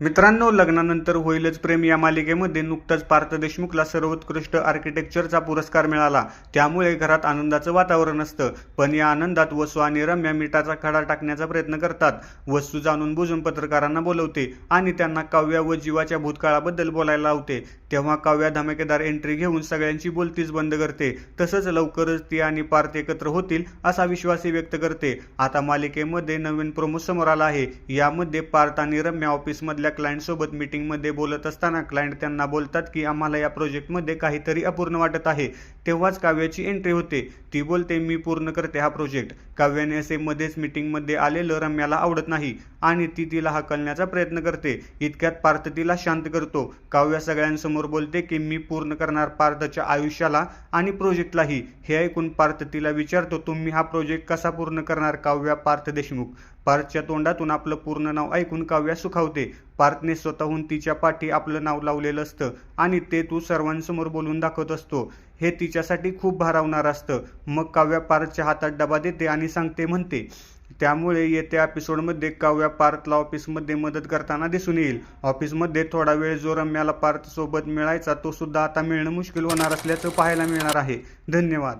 मित्रांनो लग्नानंतर होईलच प्रेम. या मालिकेमध्ये नुकताच पार्थ देशमुखला सर्वोत्कृष्ट आर्किटेक्चरचा पुरस्कार मिळाला. त्यामुळे घरात आनंदाचं वातावरण असतं. पण या आनंदात वसू आणि रम्या मिठाचा खडा टाकण्याचा प्रयत्न करतात. वस्तू जाणून बुजून पत्रकारांना बोलवते आणि त्यांना काव्या व जीवाच्या भूतकाळाबद्दल बोलायला लावते. तेव्हा काव्या धमाकेदार एंट्री घेऊन सगळ्यांची बोलतीच बंद करते. तसंच लवकरच ती आणि पार्थ एकत्र होतील असा विश्वासही व्यक्त करते. आता मालिकेमध्ये नवीन प्रमोद समोर आला आहे. यामध्ये पार्थ आणि रम्या ऑफिसमधल्या क्लायंटसोबत मीटिंगमध्ये बोलत असताना क्लायंट त्यांना बोलतात की आम्हाला या प्रोजेक्टमध्ये काहीतरी अपूर्ण वाटत आहे. तेव्हाच काव्याची एंट्री होते. ती बोलते मी पूर्ण करते हा प्रोजेक्ट काव्याने असे मध्येच मीटिंगमध्ये आलेलं रम्याला आवडत नाही. आणि ती तिला हकलण्याचा प्रयत्न करते. इतक्यात पार्थ तिला शांत करतो. काव्या सगळ्यांसमोर बोलते की मी पूर्ण करणार पार्थच्या आयुष्याला आणि प्रोजेक्टलाही. हे ऐकून पार्थ तिला विचारतो तुम्ही हा प्रोजेक्ट कसा पूर्ण करणार काव्या पार्थ देशमुख? पार्थच्या तोंडातून आपलं पूर्ण नाव ऐकून काव्या सुखावते. पार्थने स्वतःहून तिच्या पाठी आपलं नाव लावलेलं असतं आणि ते तू सर्वांसमोर बोलून दाखवत असतो. हे तिच्यासाठी खूप भारावणार असतं. मग काव्या पार्थच्या हातात डबा देते आणि सांगते म्हणते त्यामुळे येत्या एपिसोडमध्ये काव्या पार्थला ऑफिसमध्ये मदत करताना दिसून येईल. ऑफिसमध्ये थोडा वेळ जो रम्याला पार्थ सोबत मिळायचा तो सुद्धा आता मिळणं मुश्किल होणार असल्याचं पाहायला मिळणार आहे. धन्यवाद.